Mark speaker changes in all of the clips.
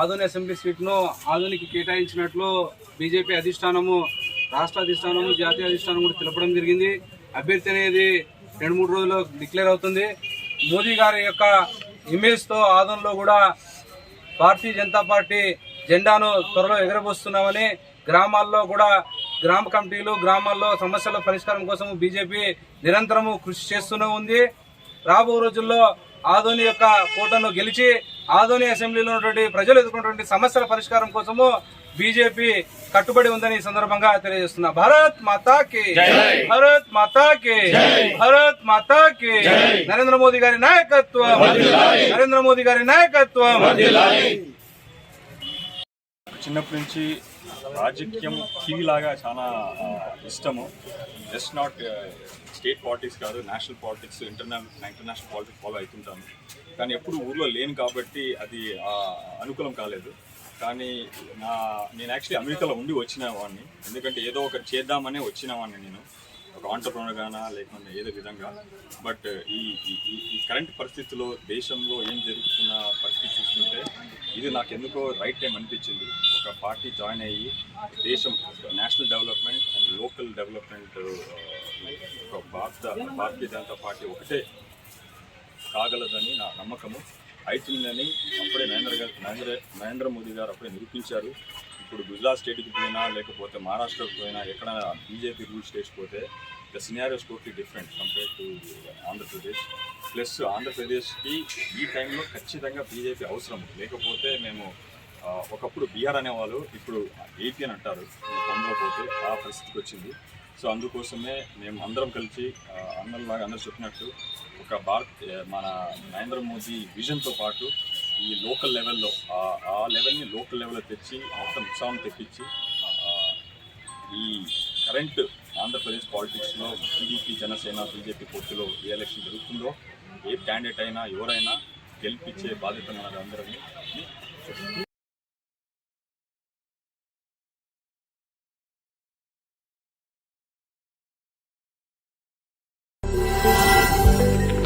Speaker 1: ఆధునిక assembly సీట్ను ఆధునికి కేటాయించినట్లు BJP అధిష్టానము రాష్ట్ర అధిష్టానము జాతీయ అధిష్టానం కూడా తెలపడం జరిగింది. అభ్యర్థి అనేది రెండు మూడు రోజుల్లో డిక్లేర్ అవుతుంది. మోదీ గారి యొక్క ఇమేజ్తో ఆదంలో కూడా భారతీయ జనతా పార్టీ జెండాను త్వరలో ఎగరబోస్తున్నామని గ్రామాల్లో కూడా గ్రామ కమిటీలు గ్రామాల్లో సమస్యల పరిష్కారం కోసం బీజేపీ నిరంతరము కృషి చేస్తూనే ఉంది. రాబో రోజుల్లో ఆదోని యొక్క కోటను గెలిచి ఆదోని అసెంబ్లీలో ఉన్నటువంటి ప్రజలు ఎదుర్కొన్నటువంటి సమస్యల పరిష్కారం కోసము బీజేపీ కట్టుబడి ఉందని ఈ సందర్భంగా తెలియజేస్తున్నా. భారత్ మాతాకి. భారత్ మాతాకి. భారత్ మాతాకి. నరేంద్ర మోదీ గారి నాయకత్వం. నరేంద్ర మోదీ గారి నాయకత్వం.
Speaker 2: చిన్నప్పటి నుంచి రాజకీయం టీవీ లాగా చాలా ఇష్టము. జస్ట్ నాట్ స్టేట్ పాలిటిక్స్ కాదు national politics international international politics follow అవుతుంటాను కానీ ఎప్పుడు ఊర్లో లేను కాబట్టి అది అనుకూలం కాలేదు. కానీ నా నేను యాక్చువల్లీ అమెరికాలో ఉండి వచ్చిన వాడిని. ఎందుకంటే ఏదో ఒకటి చేద్దామనే వచ్చిన వాడిని నేను. ఒక ఆంటర్ప్రనర్ గానా ఏదో విధంగా. బట్ uh, ఈ ఈ- కరెంట్ పరిస్థితిలో దేశంలో ఏం జరుగుతున్న పరిస్థితి చూస్తుంటే ఇది నాకు ఎందుకో రైట్ టైం అనిపించింది. ఒక పార్టీ జాయిన్ అయ్యి దేశం national development and local development ఒక భారత భారతీయ జనతా పార్టీ ఒకటే కాగలదని నా నమ్మకము. అవుతుందని అప్పుడే నరేంద్ర గారు నరేంద్ర నరేంద్ర మోదీ గారు అప్పుడే నిరూపించారు. ఇప్పుడు గుజరాత్ స్టేట్కి పోయినా లేకపోతే మహారాష్ట్రకి పోయినా ఎక్కడ బీజేపీ రూల్ స్టేట్స్ పోతే the scenarios totally different compare to Andhra Pradesh. Plus ఆంధ్రప్రదేశ్కి ఈ టైంలో ఖచ్చితంగా బీజేపీ అవసరం. లేకపోతే మేము ఒకప్పుడు బీహార్ అనేవాళ్ళు ఇప్పుడు ఏపీ అని అంటారు. పొందలో పోతే ఆ పరిస్థితికి వచ్చింది. సో అందుకోసమే మేము అందరం కలిసి ఆ, అందరిలాగా అందరూ చెప్పినట్టు ఒక భారత్ మన నరేంద్ర మోదీ విజన్తో పాటు ఈ లోకల్ లెవెల్లో ఆ- లెవెల్ని లోకల్ లెవెల్లో తెచ్చి మొత్తం ఉత్సాహం తెప్పించి ఈ కరెంట్ ఆంధ్రప్రదేశ్ పాలిటిక్స్లో టీడీపీ జనసేన బీజేపీ పొత్తులో ఏ ఎలక్షన్ జరుగుతుందో ఏ క్యాండిడేట్ అయినా ఎవరైనా గెలిపించే బాధ్యత మనది అందరినీ.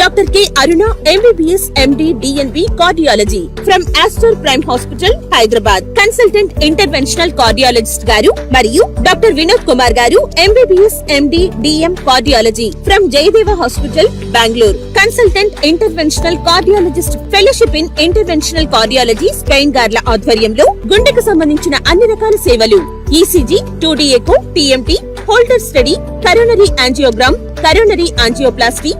Speaker 3: Doctor K Aruna MBBS MD DNB cardiology from Aster Prime hospital Hyderabad. Consultant interventional cardiologist గారు మరియు డాక్టర్ వినోద్ కుమార్ గారు MBBS MD DM cardiology from Jayadeva hospital Bengaluru. Consultant interventional cardiologist fellowship in interventional cardiology Spain గార్ల ఆధ్వర్యంలో గుండెకు సంబంధించిన అన్ని రకాల సేవలు ECG two D echo TMT Holter study coronary angiogram coronary angioplasty